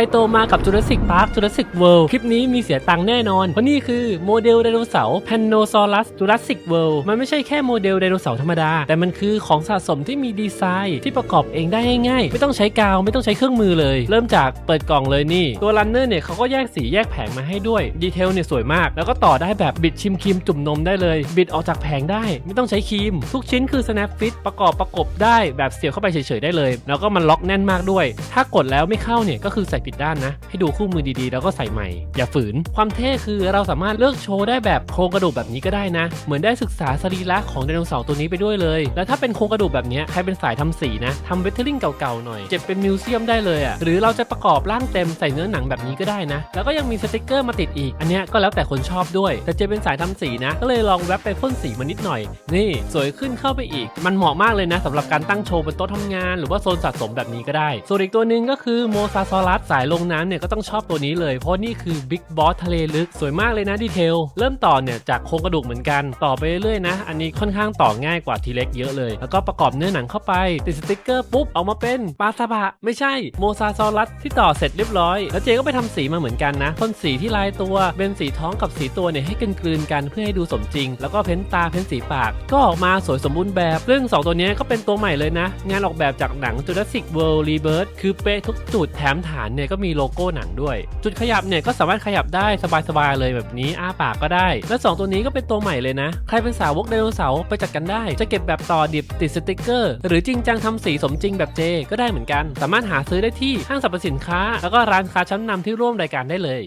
รโตมากับจูราสสิกพาร์คจูราสสิกเวิลด์คลิปนี้มีเสียตังค์แน่นอน เพราะนี่คือโมเดลไดโนเสาร์แพนโนซอรัสจูราสสิกเวิลด์มันไม่ใช่แค่โมเดลไดโนเสาร์ธรรมดา แต่มันคือของสะสมที่มีดีไซน์ที่ประกอบเองได้ง่ายๆ ไม่ต้องใช้กาวไม่ต้องใช้เครื่องมือเลย เริ่มจากเปิดกล่องเลยนี่ ตัวรันเนอร์เนี่ยเขาก็แยกสีแยกแผงมาให้ด้วยดีเทลเนี่ยสวยมาก แล้วก็ต่อได้แบบบิดชิมครีมจุ่มนมได้เลย บิดออกจากแผงได้ ไม่ต้องใช้ครีม ทุกชิ้นคือ snap fit ประกอบประกบได้แบบเสียบเข้าไปเฉยๆได้เลย แล้วก็มันล็อกแน่นมากด้วย ถ้ากดแล้วไม่เข้าเนี่ยก็คือใส่ผิดด้านนะ ให้ดูคู่มือดีๆ แล้วก็ใส่ใหม่ อย่าฝืน ความเท่คือเราสามารถเลือกโชว์ได้แบบโครงกระดูกแบบนี้ก็ได้นะ เหมือนได้ศึกษาสรีระของไดโนเสาร์ตัวนี้ไปด้วยเลย แล้วถ้าเป็นโครงกระดูกแบบนี้ใครเป็นสายทำสีนะทำเวทเทอริงเก่าๆหน่อยเก็บเป็นมิวเซียมได้เลยอะหรือเราจะประกอบร่างเต็มใส่เนื้อหนังแบบนี้ก็ได้นะ แล้วก็ยังมีสติกเกอร์มาติดอีก อันนี้ก็แล้วแต่คนชอบด้วย แต่เจเป็นสายทำสีนะ ก็เลยลองแวบไปพ่นสีมานิดหน่อย นี่สวยขึ้นเข้าไปอีก มันเหมาะมากเลยนะสำหรับการตั้งโชว์บนโต๊ะทำงาน หรือว่าโซนสะสมแบบนี้ก็ได้ ส่วนอีกตัวหนึ่งก็คือโมซาซอรัสสายลงน้ำเนี่ยก็ต้องชอบตัวนี้เลยเพราะนี่คือบิ๊กบอสทะเลลึกสวยมากเลยนะดีเทลเริ่มต่อเนี่ยจากโครงกระดูกเหมือนกัน ต่อไปเรื่อยๆนะ อันนี้ค่อนข้างต่อง่ายกว่าทีเล็กเยอะเลย แล้วก็ประกอบเนื้อหนังเข้าไป ติดสติกเกอร์ปุ๊บออกมาเป็นปลาซาบะไม่ใช่โมซาซอรัสที่ต่อเสร็จเรียบร้อย แล้วเจก็ไปทำสีมาเหมือนกันนะพ่นสีที่ลายตัวเป็นสีท้องกับสีตัวเนี่ยให้กลืนๆกันเพื่อให้ดูสมจริง แล้วก็เพ้นตาเพ้นสีปาก ก็ออกมาสวยสมบูรณ์แบบซึ่งสองตัวนี้ก็เป็นตัวใหม่เลยนะ งานออกแบบจากหนัง Jurassic World Rebirth คือเป๊ะทุกจุดแถมฐานเนี่ยก็มีโลโก้หนังด้วย จุดขยับเนี่ยก็สามารถขยับได้สบายๆเลยแบบนี้อ้าปากก็ได้ และสองตัวนี้ก็เป็นตัวใหม่เลยนะ ใครเป็นสาวกไดโนเสาร์ไปจัดกันได้ จะเก็บแบบต่อดิบติดสติกเกอร์ หรือจริงจังทำสีสมจริงแบบเจ ก็ได้เหมือนกัน สามารถหาซื้อได้ที่ห้างสรรพสินค้า แล้วก็ร้านค้าชั้นนำที่ร่วมรายการได้เลย